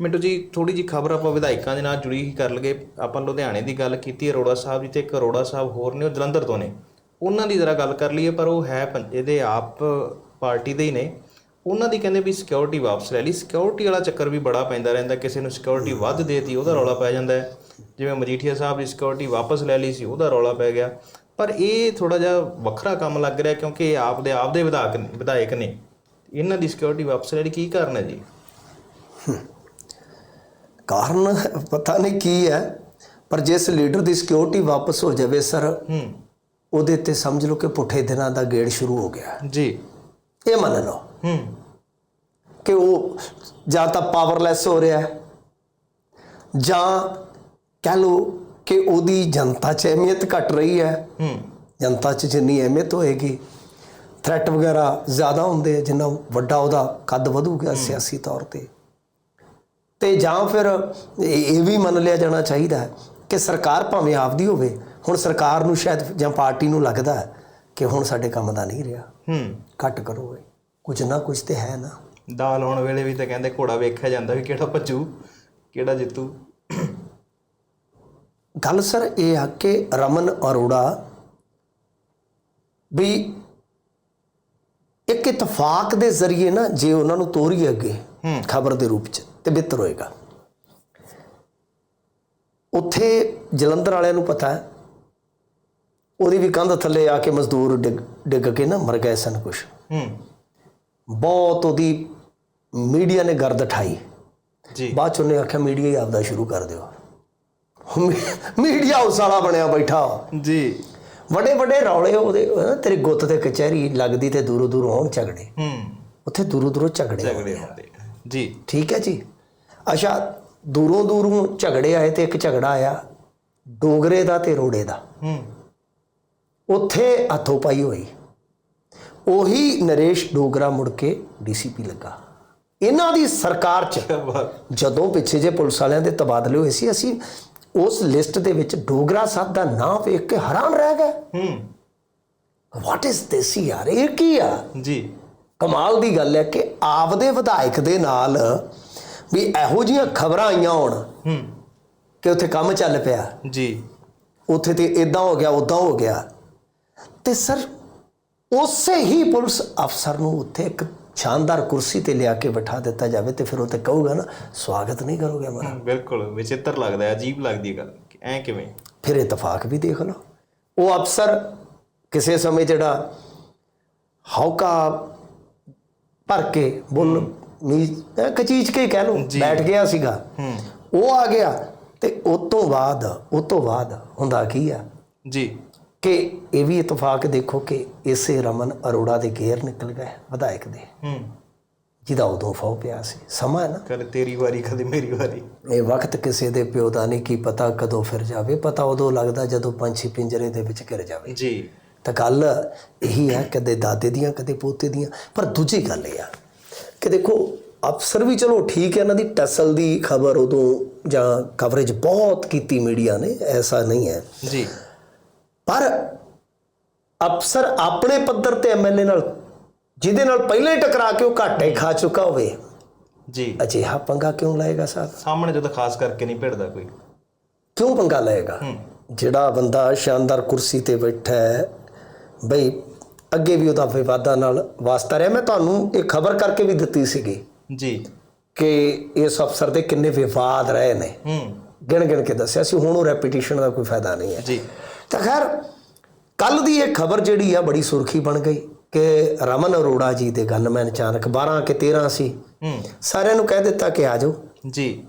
ਮਿੰਟੂ ਜੀ ਥੋੜੀ ਜੀ ਖਬਰ ਆਪਾਂ ਵਿਧਾਇਕਾਂ ਦੇ ਨਾਲ ਜੁੜੀ ਹੀ ਕਰ ਲਗੇ ਆਪਾਂ ਲੁਧਿਆਣੇ ਦੀ ਗੱਲ ਕੀਤੀ ਅਰੋੜਾ ਸਾਹਿਬ ਜੀ ਤੇ ਇੱਕ ਅਰੋੜਾ ਸਾਹਿਬ ਹੋਰ ਨੇ, ਉਹ ਜਲੰਧਰ ਤੋਂ ਨੇ। ਉਹਨਾਂ ਦੀ ਜ਼ਰਾ ਗੱਲ ਕਰ ਲਈਏ, ਪਰ ਉਹ ਹੈ ਪੰ- ਇਹਦੇ ਆਪ ਪਾਰਟੀ ਦੇ ਹੀ ਨੇ। ਉਹਨਾਂ ਦੀ ਕਹਿੰਦੇ ਵੀ ਸਿਕਿਉਰਿਟੀ ਵਾਪਸ ਲੈ ਲਈ। ਸਿਕਿਉਰਿਟੀ ਵਾਲਾ ਚੱਕਰ ਵੀ ਬੜਾ ਪੈਂਦਾ ਰਹਿੰਦਾ, ਕਿਸੇ ਨੂੰ ਸਿਕਿਉਰਿਟੀ ਵੱਧ ਦੇਤੀ, ਉਹਦਾ ਰੌਲਾ ਪੈ ਜਾਂਦਾ ਹੈ। ਜਿਵੇਂ ਮਜੀਠੀਆ ਸਾਹਿਬ ਦੀ ਸਿਕਿਉਰਿਟੀ ਵਾਪਸ ਲੈ ਲਈ ਸੀ, ਉਹਦਾ ਰੌਲਾ ਪੈ ਗਿਆ। ਪਰ ਇਹ ਥੋੜਾ ਜਿਹਾ ਵੱਖਰਾ ਕੰਮ ਲੱਗ ਰਿਹਾ, ਕਿਉਂਕਿ ਇਹ ਆਪ ਦੇ ਆਪ ਦੇ ਵਿਧਾਇਕ ਨੇ- ਵਿਧਾਇਕ ਨੇ। ਇਹਨਾਂ ਦੀ ਸਿਕਿਉਰਿਟੀ ਵਾਪਸ ਲੈ ਲਈ ਕੀ ਕਾਰਨ ਹੈ ਜੀ? ਕਾਰਨ ਪਤਾ ਨਹੀਂ ਕੀ ਹੈ ਪਰ ਜਿਸ ਲੀਡਰ ਦੀ ਸਿਕਿਉਰਿਟੀ ਵਾਪਸ ਹੋ ਜਾਵੇ ਸਰ ਹੂੰ। ਉਹਦੇ ਤੇ ਸਮਝ ਲਓ ਕਿ ਪੁੱਠੇ ਦਿਨਾਂ ਦਾ ਗੇੜ ਸ਼ੁਰੂ ਹੋ ਗਿਆ। ਜੀ। ਇਹ ਮੰਨ ਲਓ ਹੂੰ। ਕਿ ਉਹ ਜਾਂ ਤਾਂ ਪਾਵਰਲੈਸ ਹੋ ਰਿਹਾ ਹੈ ਜਾਂ ਕਹਿ ਲਓ ਕਿ ਉਹਦੀ ਜਨਤਾ 'ਚ ਅਹਿਮੀਅਤ ਘਟ ਰਹੀ ਹੈ। ਹੂੰ। ਜਨਤਾ 'ਚ ਜਿੰਨੀ ਅਹਿਮੀਅਤ ਹੋਏਗੀ ਥ੍ਰੈਟ ਵਗੈਰਾ ਜ਼ਿਆਦਾ ਹੁੰਦੇ ਆ, ਜਿੰਨਾ ਵੱਡਾ ਉਹਦਾ ਕੱਦ ਵਧੂਗਾ ਸਿਆਸੀ ਤੌਰ ਤੇ। ਤੇ ਜਾਂ ਫਿਰ ਇਹ ਵੀ ਮੰਨ ਲਿਆ ਜਾਣਾ ਚਾਹੀਦਾ ਹੈ ਕਿ ਸਰਕਾਰ ਭਾਵੇਂ ਆਪਦੀ ਹੋਵੇ ਹੁਣ ਸਰਕਾਰ ਨੂੰ ਸ਼ਾਇਦ ਜਾਂ ਪਾਰਟੀ ਨੂੰ ਲੱਗਦਾ ਹੈ ਕਿ ਹੁਣ ਸਾਡੇ ਕੰਮ ਦਾ ਨਹੀਂ ਰਿਹਾ। ਹੂੰ। ਘੱਟ ਕਰੋ ਕੁਝ ਨਾ ਕੁਝ ਤੇ ਹੈ ਨਾ। ਦਾਲ ਆਉਣ ਵੇਲੇ ਵੀ ਤਾਂ ਕਹਿੰਦੇ ਘੋੜਾ ਵੇਖਿਆ ਜਾਂਦਾ ਵੀ ਕਿਹੜਾ ਭੱਜੂ ਕਿਹੜਾ ਜਿੱਤੂ। ਗੱਲ ਸਰ ਇਹ ਆ ਕਿ ਰਮਨ ਅਰੋੜਾ ਵੀ ਇੱਕ ਇਤਫਾਕ ਦੇ ਜ਼ਰੀਏ ਨਾ ਜੇ ਉਹਨਾਂ ਨੂੰ ਤੋਰੀਏ ਅੱਗੇ ਖਬਰ ਦੇ ਰੂਪ ਚ। ਤੇ ਬਿਹਤਰ ਹੋਏਗਾ। ਉੱਥੇ ਜਲੰਧਰ ਵਾਲਿਆਂ ਨੂੰ ਪਤਾ ਹੈ। ਉਹਦੀ ਵੀ ਕੰਧ ਥੱਲੇ ਆ ਕੇ ਮਜ਼ਦੂਰ ਡਿੱਗ ਡਿੱਗ ਕੇ ਨਾ ਮਰ ਗਏ ਸਨ ਕੁਛ। ਹੂੰ। ਬਹੁਤ ਉਹਦੀ ਮੀਡੀਆ ਨੇ ਗਰਦ ਠਾਈ। ਜੀ। ਬਾਅਦ ਚ ਉਹਨੇ ਆਖਿਆ ਮੀਡੀਆ ਹੀ ਆਪਦਾ ਸ਼ੁਰੂ ਕਰ ਦਿਓ। ਮੀਡੀਆ ਉਸ ਵਾਲਾ ਬਣਿਆ ਬੈਠਾ। ਜੀ। ਵੱਡੇ ਵੱਡੇ ਰੌਲੇ ਉਹਦੇ ਤੇਰੀ ਗੁੱਤ ਤੇ ਕਚਹਿਰੀ ਲੱਗਦੀ ਤੇ ਦੂਰੋਂ ਦੂਰੋਂ ਹੋਣ ਝਗੜੇ। ਹੂੰ। ਉੱਥੇ ਦੂਰੋਂ ਦੂਰੋਂ ਝਗੜੇ ਝਗੜੇ ਹੁੰਦੇ ਜੀ। ਠੀਕ ਹੈ ਜੀ? ਅੱਛਾ ਦੂਰੋਂ ਦੂਰੋਂ ਝਗੜੇ ਆਏ ਤੇ ਇੱਕ ਝਗੜਾ ਆਇਆ ਡੋਗਰੇ ਦਾ ਤੇ ਰੋੜੇ ਦਾ। ਹੂੰ। ਉੱਥੇ ਹੱਥੋਂ ਪਾਈ ਹੋਈ। ਉਹੀ ਨਰੇਸ਼ ਡੋਗਰਾ ਮੁੜ ਕੇ ਡੀਸੀਪੀ ਲੱਗਾ। ਇਹਨਾਂ ਦੀ ਸਰਕਾਰ 'ਚ ਜਦੋਂ ਪਿੱਛੇ ਜੇ ਪੁਲਿਸ ਵਾਲਿਆਂ ਦੇ ਤਬਾਦਲੇ ਹੋਏ ਸੀ ਅਸੀਂ ਉਸ ਲਿਸਟ ਦੇ ਵਿੱਚ ਡੋਗਰਾ ਸਾਹਿਬ ਦਾ ਨਾਮ ਵੇਖ ਕੇ ਹੈਰਾਨ ਰਹਿ ਗਏ। ਹੂੰ। ਵਾਟ ਇਜ਼ ਦਿਸ ਯਾਰ? ਇਹ ਕੀ ਆ? ਜੀ। ਕਮਾਲ ਦੀ ਗੱਲ ਹੈ ਕਿ ਆਪਦੇ ਵਿਧਾਇਕ ਦੇ ਨਾਲ ਵੀ ਇਹੋ ਜਿਹੀਆਂ ਖਬਰਾਂ ਆਈਆਂ ਹੋਣ ਹੂੰ। ਕਿ ਉੱਥੇ ਕੰਮ ਚੱਲ ਪਿਆ। ਜੀ। ਉੱਥੇ ਤੇ ਇਦਾਂ ਹੋ ਗਿਆ ਉਦਾਂ ਹੋ ਗਿਆ। ਤੇ ਸਰ ਉਸੇ ਹੀ ਪੁਲਿਸ ਅਫਸਰ ਨੂੰ ਉੱਥੇ ਇੱਕ ਸ਼ਾਨਦਾਰ ਕੁਰਸੀ ਤੇ ਲਿਆ ਕੇ ਬਿਠਾ ਦਿੱਤਾ ਜਾਵੇ ਤੇ ਫਿਰ ਉਹ ਤੇ ਕਹੂਗਾ ਨਾ ਸਵਾਗਤ ਨਹੀਂ ਕਰੋਗੇ ਹਮਾਰਾ ਬਿਲਕੁਲ ਵਿਚਿੱਤਰ ਲੱਗਦਾ ਹੈ ਅਜੀਬ ਲੱਗਦੀ ਹੈ ਗੱਲ। ਐ ਕਿਵੇਂ? ਫਿਰ ਇਤਫਾਕ ਵੀ ਦੇਖ ਲਓ। ਉਹ ਅਫਸਰ ਕਿਸੇ ਸਮੇਂ ਜਿਹੜਾ ਹੌਕਾ ਭਰ ਕੇ ਬੁੱਲ ਮੀ ਕਚੀਚ ਕੇ ਕਹਿ ਲਓ ਬੈਠ ਗਿਆ ਸੀਗਾ। ਹੂੰ। ਉਹ ਆ ਗਿਆ ਤੇ ਉਸ ਤੋਂ ਬਾਅਦ ਉਸ ਤੋਂ ਬਾਅਦ ਹੁੰਦਾ ਕੀ ਆ? ਜੀ। ਕਿ ਇਹ ਵੀ ਇਤਫਾਕ ਦੇਖੋ ਕਿ ਇਸੇ ਰਮਨ ਅਰੋੜਾ ਦੇ ਗੇਰ ਨਿਕਲ ਗਏ ਵਿਧਾਇਕ ਦੇ। ਹੂੰ। ਜਿਹਦਾ ਉਦੋਂ ਫਾਉ ਪਿਆ ਸੀ। ਸਮਾਂ ਹੈ ਨਾ? ਕਦੇ ਤੇਰੀ ਵਾਰੀ ਕਦੇ ਮੇਰੀ ਵਾਰੀ। ਇਹ ਵਕਤ ਕਿਸੇ ਦੇ ਪਿਓ ਦਾ ਨਹੀਂ ਕੀ ਪਤਾ ਕਦੋਂ ਫਿਰ ਜਾਵੇ। ਪਤਾ ਉਦੋਂ ਲੱਗਦਾ ਜਦੋਂ ਪੰਛੀ ਪਿੰਜਰੇ ਦੇ ਵਿੱਚ ਘਿਰ ਜਾਵੇ। ਜੀ। ਤਾਂ ਗੱਲ ਇਹੀ ਹੈ ਕਦੇ ਦਾਦੇ ਦੀਆਂ ਕਦੇ ਪੋਤੇ ਦੀਆਂ। ਪਰ ਦੂਜੀ ਗੱਲ ਇਹ ਆ ਕਿ ਦੇਖੋ ਅਫਸਰ ਵੀ ਚਲੋ ਠੀਕ ਹੈ ਇਹਨਾਂ ਦੀ ਟਸਲ ਦੀ ਖਬਰ ਉਦੋਂ ਜਾਂ ਕਵਰੇਜ ਬਹੁਤ ਕੀਤੀ ਮੀਡੀਆ ਨੇ ਐਸਾ ਨਹੀਂ ਹੈ। ਜੀ। ਪਰ ਅਫਸਰ ਆਪਣੇ ਪੱਧਰ ਤੇ ਐਮਐਲਏ ਨਾਲ ਜਿਹਦੇ ਨਾਲ ਪਹਿਲਾਂ ਹੀ ਟਕਰਾ ਕੇ ਉਹ ਘਾਟੇ ਖਾ ਚੁੱਕਾ ਹੋਵੇ। ਜੀ। ਅਜਿਹਾ ਪੰਗਾ ਕਿਉਂ ਲਏਗਾ ਸਾਹਿਬ ਸਾਹਮਣੇ ਜਦੋਂ ਖਾਸ ਕਰਕੇ ਨਹੀਂ ਭਿੜਦਾ ਕੋਈ। ਕਿਉਂ ਪੰਗਾ ਲਏਗਾ? ਜਿਹੜਾ ਬੰਦਾ ਸ਼ਾਨਦਾਰ ਕੁਰਸੀ ਤੇ ਬੈਠਾ ਹੈ ਬਈ ਅੱਗੇ ਵੀ ਉਹਦਾ ਵਿਵਾਦਾਂ ਨਾਲ ਵਾਸਤਾ ਰਿਹਾ। ਮੈਂ ਤੁਹਾਨੂੰ ਇਹ ਖਬਰ ਕਰਕੇ ਵੀ ਦਿੱਤੀ ਸੀਗੀ ਜੀ। ਕਿ ਇਸ ਅਫਸਰ ਦੇ ਕਿੰਨੇ ਵਿਵਾਦ ਰਹੇ ਨੇ। ਹੂੰ। ਗਿਣ ਗਿਣ ਕੇ ਦੱਸਿਆ ਸੀ ਹੁਣ ਉਹ ਰੈਪੀਟੀਸ਼ਨ ਦਾ ਕੋਈ ਫਾਇਦਾ ਨਹੀਂ ਹੈ। ਜੀ। ਤਾਂ ਖੈਰ ਕੱਲ ਦੀ ਇਹ ਖਬਰ ਜਿਹੜੀ ਆ ਬੜੀ ਸੁਰਖੀ ਬਣ ਗਈ ਕਿ ਰਮਨ ਅਰੋੜਾ ਜੀ ਦੇ ਗਨਮੈਨ ਅਚਾਨਕ 12 ਕਿ 13 ਸੀ। ਹੂੰ। ਸਾਰਿਆਂ ਨੂੰ ਕਹਿ ਦਿੱਤਾ ਕਿ ਆ ਜਾਓ। ਜੀ।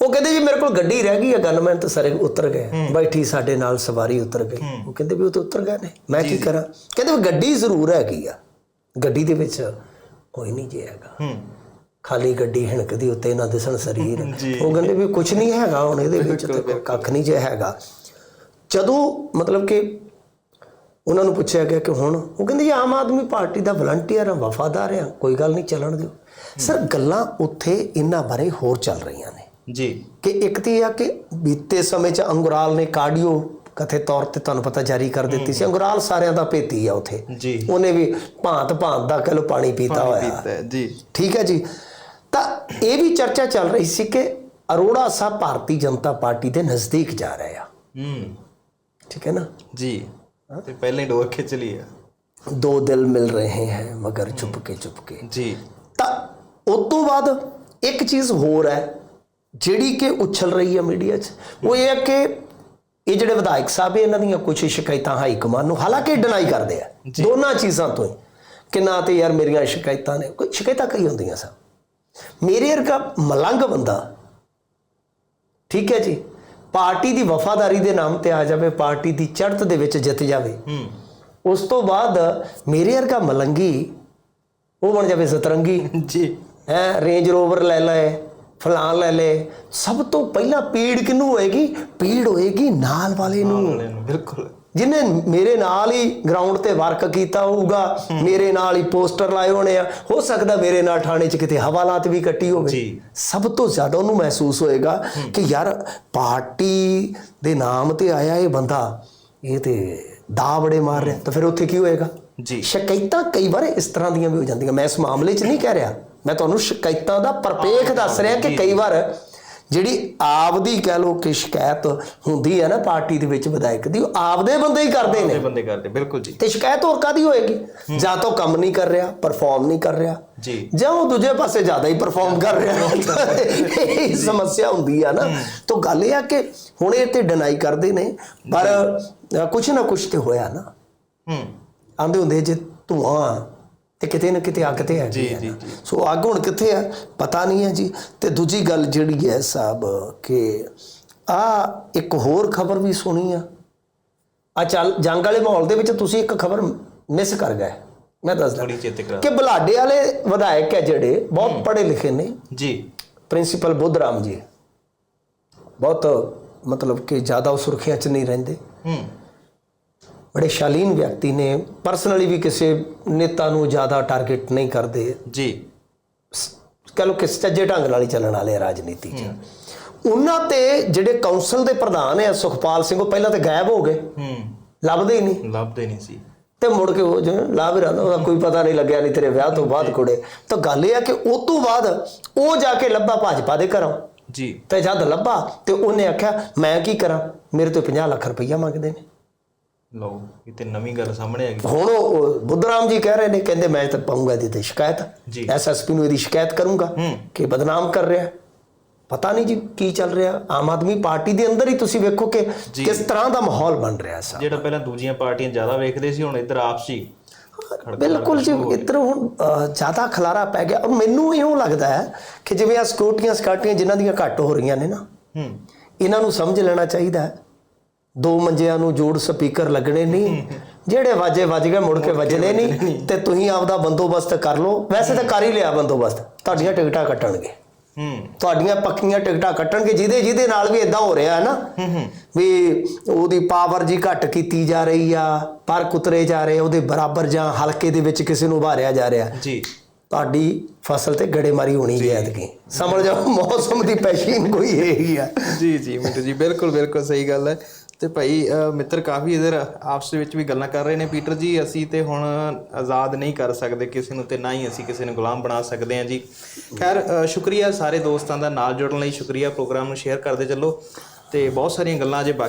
ਉਹ ਕਹਿੰਦੇ ਜੀ ਮੇਰੇ ਕੋਲ ਗੱਡੀ ਰਹਿ ਗਈ ਆ ਗਨਮੈਨ ਤਾਂ ਸਾਰੇ ਉਤਰ ਗਏ ਬੈਠੀ ਸਾਡੇ ਨਾਲ ਸਵਾਰੀ ਉਤਰ ਗਈ। ਉਹ ਕਹਿੰਦੇ ਵੀ ਉਹ ਤਾਂ ਉਤਰ ਗਏ ਨੇ। ਮੈਂ ਕੀ ਕਰਾਂ? ਕਹਿੰਦੇ ਵੀ ਗੱਡੀ ਜ਼ਰੂਰ ਹੈਗੀ ਆ। ਗੱਡੀ ਦੇ ਵਿੱਚ ਕੋਈ ਨਹੀਂ ਜੇ ਹੈਗਾ। ਖਾਲੀ ਗੱਡੀ ਹਿਣਕਦੀ ਉੱਤੇ ਨਾ ਦਿਸਣ ਸਰੀਰ। ਉਹ ਕਹਿੰਦੇ ਵੀ ਕੁਝ ਨਹੀਂ ਹੈਗਾ ਹੁਣ ਇਹਦੇ ਵਿੱਚ ਤੇ ਕੱਖ ਨਹੀਂ ਜੇ ਹੈਗਾ। ਜਦੋਂ ਮਤਲਬ ਕਿ ਉਹਨਾਂ ਨੂੰ ਪੁੱਛਿਆ ਗਿਆ ਕਿ ਹੁਣ ਉਹ ਕਹਿੰਦੇ ਜੀ ਆਮ ਆਦਮੀ ਪਾਰਟੀ ਦਾ ਵਲੰਟੀਅਰ ਆ ਵਫਾਦਾਰ ਆ ਕੋਈ ਗੱਲ ਨਹੀਂ ਚੱਲਣ ਦਿਓ। ਸਰ ਗੱਲਾਂ ਉੱਥੇ ਇਹਨਾਂ ਬਾਰੇ ਹੋਰ ਚੱਲ ਰਹੀਆਂ ਨੇ। ਜੀ। ਕਿ ਇੱਕ ਤੇ ਆ ਕਿ ਬੀਤੇ ਸਮੇਂ 'ਚ ਅੰਗੁਰਾਲ ਨੇ ਕਾਰਡੀਓ ਕਥੇ ਤੌਰ ਤੇ ਤੁਹਾਨੂੰ ਪਤਾ ਜਾਰੀ ਕਰ ਦਿੱਤੀ ਸੀ। ਅੰਗੁਰਾਲ ਸਾਰਿਆਂ ਦਾ ਭੇਤੀ ਆ ਉਥੇ। ਜੀ। ਉਹਨੇ ਵੀ ਭਾਂਤ ਭਾਂਤ ਦਾ ਕਹਿ ਲਓ ਪਾਣੀ ਪੀਤਾ ਹੋਇਆ। ਜੀ। ਠੀਕ ਹੈ ਜੀ। ਤਾਂ ਇਹ ਵੀ ਚਰਚਾ ਚੱਲ ਰਹੀ ਸੀ ਕਿ ਅਰੋੜਾ ਸਾਹਿਬ ਭਾਰਤੀ ਜਨਤਾ ਪਾਰਟੀ ਦੇ ਨਜ਼ਦੀਕ ਜਾ ਰਹੇ ਆ। ਹੂੰ। ਠੀਕ ਹੈ ਨਾ? ਜੀ। ਤੇ ਪਹਿਲਾਂ ਡੋਰ ਖਿੱਚ ਲਈ ਆ। ਦੋ ਦਿਲ ਮਿਲ ਰਹੇ ਹੈ ਮਗਰ ਚੁਪਕੇ ਚੁਪਕੇ ਜੀ। ਤਾਂ ਉਸ ਤੋਂ ਬਾਅਦ ਇੱਕ ਚੀਜ਼ ਹੋਰ ਹੈ ਜਿਹੜੀ ਕਿ ਉਛਲ ਰਹੀ ਹੈ ਮੀਡੀਆ 'ਚ ਉਹ ਇਹ ਹੈ ਕਿ ਇਹ ਜਿਹੜੇ ਵਿਧਾਇਕ ਸਾਹਿਬ ਇਹਨਾਂ ਦੀਆਂ ਕੁਝ ਸ਼ਿਕਾਇਤਾਂ ਹਾਈ ਕਮਾਨ ਨੂੰ ਹਾਲਾਂਕਿ ਡਿਨਾਈ ਕਰਦੇ ਆ ਦੋਨਾਂ ਚੀਜ਼ਾਂ ਤੋਂ ਹੀ ਕਿ ਨਾ ਤੇ ਯਾਰ ਮੇਰੀਆਂ ਸ਼ਿਕਾਇਤਾਂ ਨੇ ਕੋਈ ਸ਼ਿਕਾਇਤਾਂ ਕਈ ਹੁੰਦੀਆਂ ਸਨ। ਮੇਰੇ ਵਰਗਾ ਮਲੰਗ ਬੰਦਾ ਠੀਕ ਹੈ ਜੀ ਪਾਰਟੀ ਦੀ ਵਫਾਦਾਰੀ ਦੇ ਨਾਮ ਤੇ ਆ ਜਾਵੇ ਪਾਰਟੀ ਦੀ ਚੜ੍ਹਤ ਦੇ ਵਿੱਚ ਜਿੱਤ ਜਾਵੇ ਹੂੰ। ਉਸ ਤੋਂ ਬਾਅਦ ਮੇਰੇ ਵਰਗਾ ਮਲੰਗੀ ਉਹ ਬਣ ਜਾਵੇ ਸਤਰੰਗੀ। ਜੀ। ਹੈ ਰੇਂਜ ਰੋਵਰ ਲੈ ਲੈ ਫਲਾਣ ਲੈ ਲੈ। ਸਭ ਤੋਂ ਪਹਿਲਾਂ ਪੀੜ ਕਿਹਨੂੰ ਹੋਏਗੀ? ਪੀੜ ਹੋਏਗੀ ਨਾਲ ਵਾਲੇ ਨੂੰ। ਬਿਲਕੁਲ। ਜਿਹਨੇ ਮੇਰੇ ਨਾਲ ਹੀ ਗਰਾਊਂਡ ਤੇ ਵਰਕ ਕੀਤਾ ਹੋਊਗਾ ਮੇਰੇ ਨਾਲ ਹੀ ਪੋਸਟਰ ਲਾਏ ਹੋਣੇ ਆ ਹੋ ਸਕਦਾ ਮੇਰੇ ਨਾਲ ਥਾਣੇ 'ਚ ਕਿਤੇ ਹਵਾਲਾਤ ਵੀ ਕੱਟੀ ਹੋਵੇ। ਸਭ ਤੋਂ ਜ਼ਿਆਦਾ ਉਹਨੂੰ ਮਹਿਸੂਸ ਹੋਏਗਾ ਕਿ ਯਾਰ ਪਾਰਟੀ ਦੇ ਨਾਮ ਤੇ ਆਇਆ ਇਹ ਬੰਦਾ ਇਹ ਤੇ ਦਾ ਬੜੇ ਮਾਰ ਰਿਹਾ ਤਾਂ ਫਿਰ ਉੱਥੇ ਕੀ ਹੋਏਗਾ? ਜੀ। ਸ਼ਿਕਾਇਤਾਂ ਕਈ ਵਾਰ ਇਸ ਤਰ੍ਹਾਂ ਦੀਆਂ ਵੀ ਹੋ ਜਾਂਦੀਆਂ। ਮੈਂ ਇਸ ਮਾਮਲੇ 'ਚ ਨਹੀਂ ਕਹਿ ਰਿਹਾ। ਮੈਂ ਤੁਹਾਨੂੰ ਸ਼ਿਕਾਇਤਾਂ ਦਾ ਪਰਪੇਖ ਦੱਸ ਰਿਹਾ ਕਿ ਕਈ ਵਾਰ ਜਿਹੜੀ ਆਪਦੀ ਕਹਿ ਲੋ ਕਿ ਸ਼ਿਕਾਇਤ ਹੁੰਦੀ ਹੈ ਨਾ ਪਾਰਟੀ ਦੇ ਵਿੱਚ ਵਿਧਾਇਕ ਦੀ ਉਹ ਆਪਦੇ ਬੰਦੇ ਹੀ ਕਰਦੇ ਨੇ। ਇਹ ਬੰਦੇ ਕਰਦੇ ਬਿਲਕੁਲ ਜੀ। ਤੇ ਸ਼ਿਕਾਇਤ ਹੋਰ ਕਾਦੀ ਹੋਏਗੀ? ਜਾਂ ਤਾਂ ਕੰਮ ਨਹੀਂ ਕਰ ਰਿਹਾ ਪਰਫਾਰਮ ਨਹੀਂ ਕਰ ਰਿਹਾ। ਜੀ। ਜਾਂ ਉਹ ਦੂਜੇ ਪਾਸੇ ਜ਼ਿਆਦਾ ਹੀ ਪਰਫਾਰਮ ਕਰ ਰਿਹਾ। ਇਹ ਸਮੱਸਿਆ ਹੁੰਦੀ ਆ ਨਾ। ਤਾਂ ਗੱਲ ਇਹ ਆ ਕਿ ਹੁਣ ਇਹ ਤੇ ਡਿਨਾਈ ਕਰਦੇ ਨੇ ਪਰ ਕੁਛ ਨਾ ਕੁਛ ਤੇ ਹੋਇਆ ਨਾ। ਹੂੰ। ਆਂਦੇ ਹੁੰਦੇ ਜੇ ਧੂਆਂ ਤੇ ਕਿਤੇ ਨਾ ਕਿਤੇ ਅੱਗ ਤੇ ਜੀ, ਹੈ ਜੀ, ਨਾ। ਸੋ ਅੱਗ ਹੁਣ ਕਿੱਥੇ ਆ? ਪਤਾ ਨਹੀਂ ਹੈ ਜੀ। ਤੇ ਦੂਜੀ ਗੱਲ ਜਿਹੜੀ ਹੈ ਸਾਹਿਬ ਕਿ ਆ ਇੱਕ ਹੋਰ ਖਬਰ ਵੀ ਸੁਣੀ ਆ। ਆ ਚੱਲ ਜੰਗ ਵਾਲੇ ਮਾਹੌਲ ਦੇ ਵਿੱਚ ਤੁਸੀਂ ਇੱਕ ਖਬਰ ਮਿਸ ਕਰ ਗਏ। ਮੈਂ ਦੱਸਦਾ। ਥੋੜੀ ਚੇਤੇ ਕਰਾ ਕਿ ਬਲਾਡੇ ਵਾਲੇ ਵਿਧਾਇਕ ਹੈ ਜਿਹੜੇ ਬਹੁਤ ਪੜ੍ਹੇ ਲਿਖੇ ਨੇ। ਜੀ। ਪ੍ਰਿੰਸੀਪਲ ਬੁੱਧਰਾਮ ਜੀ। ਬਹੁਤ ਮਤਲਬ ਕਿ ਜ਼ਿਆਦਾ ਉਹ ਸੁਰਖੀਆਂ 'ਚ ਨਹੀਂ ਰਹਿੰਦੇ। ਹੂੰ। ਬੜੇ ਸ਼ਾਲੀਨ ਵਿਅਕਤੀ ਨੇ ਪਰਸਨਲੀ ਵੀ ਕਿਸੇ ਨੇਤਾ ਨੂੰ ਜ਼ਿਆਦਾ ਟਾਰਗੇਟ ਨਹੀਂ ਕਰਦੇ। ਜੀ। ਕਹ ਲੋ ਕਿ ਸੱਜੇ ਢੰਗ ਨਾਲ ਹੀ ਚੱਲਣ ਵਾਲੇ ਰਾਜਨੀਤੀ 'ਚ। ਉਹਨਾਂ ਤੇ ਜਿਹੜੇ ਕਾਉਂਸਲ ਦੇ ਪ੍ਰਧਾਨ ਆ ਸੁਖਪਾਲ ਸਿੰਘ ਉਹ ਪਹਿਲਾਂ ਤੇ ਗਾਇਬ ਹੋ ਗਏ। ਹੂੰ। ਲੱਭਦੇ ਹੀ ਨਹੀਂ। ਲੱਭਦੇ ਨਹੀਂ ਸੀ। ਤੇ ਮੁੜ ਕੇ ਉਹ ਜਿਵੇਂ ਲਾ ਵੀ ਰਹਿੰਦਾ ਉਹਦਾ ਕੋਈ ਪਤਾ ਨਹੀਂ ਲੱਗਿਆ ਨਹੀਂ ਤੇਰੇ ਵਿਆਹ ਤੋਂ ਬਾਅਦ ਕੁੜੇ। ਤਾਂ ਗੱਲ ਇਹ ਆ ਕਿ ਉਸ ਤੋਂ ਬਾਅਦ ਉਹ ਜਾ ਕੇ ਲੱਭਾ ਭਾਜਪਾ ਦੇ ਘਰੋਂ। ਜੀ। ਤੇ ਜਦ ਲੱਭਾ ਤੇ ਉਹਨੇ ਆਖਿਆ ਮੈਂ ਕੀ ਕਰਾਂ? ਮੇਰੇ ਤੋਂ 50 ਲੱਖ ਰੁਪਈਆ ਮੰਗਦੇ ਨੇ। ਲਓ ਇਹ ਤੇ ਨਵੀਂ ਗੱਲ ਸਾਹਮਣੇ ਆ ਗਈ। ਹੁਣ ਉਹ ਬੁੱਧਰਾਮ ਜੀ ਕਹਿ ਰਹੇ ਨੇ ਕਹਿੰਦੇ ਮੈਂ ਤਾਂ ਪਾਉਂਗਾ ਇਹਦੀ ਤੇ ਸ਼ਿਕਾਇਤ। ਜੀ। ਐਸਐਸਪੀ ਨੂੰ ਇਹਦੀ ਸ਼ਿਕਾਇਤ ਕਰੂੰਗਾ। ਕਿ ਬਦਨਾਮ ਕਰ ਰਿਹਾ। ਪਤਾ ਨਹੀਂ ਜੀ ਕੀ ਚੱਲ ਰਿਹਾ। ਆਮ ਆਦਮੀ ਪਾਰਟੀ ਦੇ ਅੰਦਰ ਹੀ ਤੁਸੀਂ ਵੇਖੋ ਕਿ ਕਿਸ ਤਰ੍ਹਾਂ ਦਾ ਮਾਹੌਲ ਬਣ ਰਿਹਾ ਸਾ ਜਿਹੜਾ ਪਹਿਲਾਂ ਦੂਜੀਆਂ ਪਾਰਟੀਆਂ ਜ਼ਿਆਦਾ ਵੇਖਦੇ ਸੀ ਹੁਣ ਇੱਧਰ ਆਪਸੀ ਬਿਲਕੁਲ ਜੀ ਇੱਧਰ ਹੁਣ ਜ਼ਿਆਦਾ ਖਲਾਰਾ ਪੈ ਗਿਆ। ਔਰ ਮੈਨੂੰ ਇਉਂ ਲੱਗਦਾ ਹੈ ਕਿ ਜਿਵੇਂ ਆ ਸਿਕਿਉਰਟੀਆਂ ਸਕਾਟੀਆਂ ਜਿਨ੍ਹਾਂ ਦੀਆਂ ਘੱਟ ਹੋ ਰਹੀਆਂ ਨੇ ਨਾ ਹੂੰ। ਇਹਨਾਂ ਨੂੰ ਸਮਝ ਲੈਣਾ ਚਾਹੀਦਾ ਹੈ। ਦੋ ਮੰਜਿਆਂ ਨੂੰ ਜੋੜ ਸਪੀਕਰ ਲੱਗਣੇ ਨਹੀਂ ਜਿਹੜੇ ਵਾਜੇ ਵੱਜ ਗਏ ਮੁੜ ਕੇ ਵੱਜਣੇ ਨਹੀਂ ਤੇ ਤੁਸੀਂ ਆਪਦਾ ਬੰਦੋਬਸਤ ਕਰ ਲਓ। ਵੈਸੇ ਤਾਂ ਕਰ ਹੀ ਲਿਆ ਬੰਦੋਬਸਤ। ਤੁਹਾਡੀਆਂ ਟਿਕਟਾਂ ਕੱਟਣਗੇ। ਹੂੰ। ਤੁਹਾਡੀਆਂ ਪੱਕੀਆਂ ਟਿਕਟਾਂ ਕੱਟਣਗੇ ਜਿਹਦੇ ਜਿਹਦੇ ਨਾਲ ਵੀ ਇਦਾਂ ਹੋ ਰਿਹਾ ਹੈ ਨਾ। ਵੀ ਉਹਦੀ ਪਾਵਰ ਜੀ ਘੱਟ ਕੀਤੀ ਜਾ ਰਹੀ ਆ ਪਰ ਕੁਤਰੇ ਜਾ ਰਹੇ ਉਹਦੇ ਬਰਾਬਰ ਜਾਂ ਹਲਕੇ ਦੇ ਵਿੱਚ ਕਿਸੇ ਨੂੰ ਉਭਾਰਿਆ ਜਾ ਰਿਹਾ। ਜੀ। ਤੁਹਾਡੀ ਫਸਲ ਤੇ ਗੜੇਮਾਰੀ ਹੋਣੀ ਹੈ ਐਤਕੀ। ਸਮਝ ਜਾਓ ਮੌਸਮ ਦੀ ਪੈਸ਼ੀਨ ਕੋਈ ਹੈਗੀ ਆ। ਜੀ ਜੀ ਮਿੰਟੂ ਜੀ ਬਿਲਕੁਲ ਬਿਲਕੁਲ ਸਹੀ ਗੱਲ ਹੈ। ਤੇ ਭਾਈ ਮਿੱਤਰ ਕਾਫੀ ਇਧਰ ਆਪਸ ਵਿੱਚ ਵੀ ਗੱਲਾਂ ਕਰ ਰਹੇ ਨੇ। ਪੀਟਰ ਜੀ ਅਸੀਂ ਤੇ ਹੁਣ ਆਜ਼ਾਦ ਨਹੀਂ ਕਰ ਸਕਦੇ ਕਿਸੇ ਨੂੰ ਤੇ ਨਾ ਹੀ ਅਸੀਂ ਕਿਸੇ ਨੂੰ ਗੁਲਾਮ ਬਣਾ ਸਕਦੇ ਹਾਂ ਜੀ। ਖੈਰ ਸ਼ੁਕਰੀਆ ਸਾਰੇ ਦੋਸਤਾਂ ਦਾ ਨਾਲ ਜੁੜਨ ਲਈ। ਸ਼ੁਕਰੀਆ ਪ੍ਰੋਗਰਾਮ ਨੂੰ ਸ਼ੇਅਰ ਕਰਦੇ ਚੱਲੋ। ਤੇ ਬਹੁਤ ਸਾਰੀਆਂ ਗੱਲਾਂ ਅਜੇ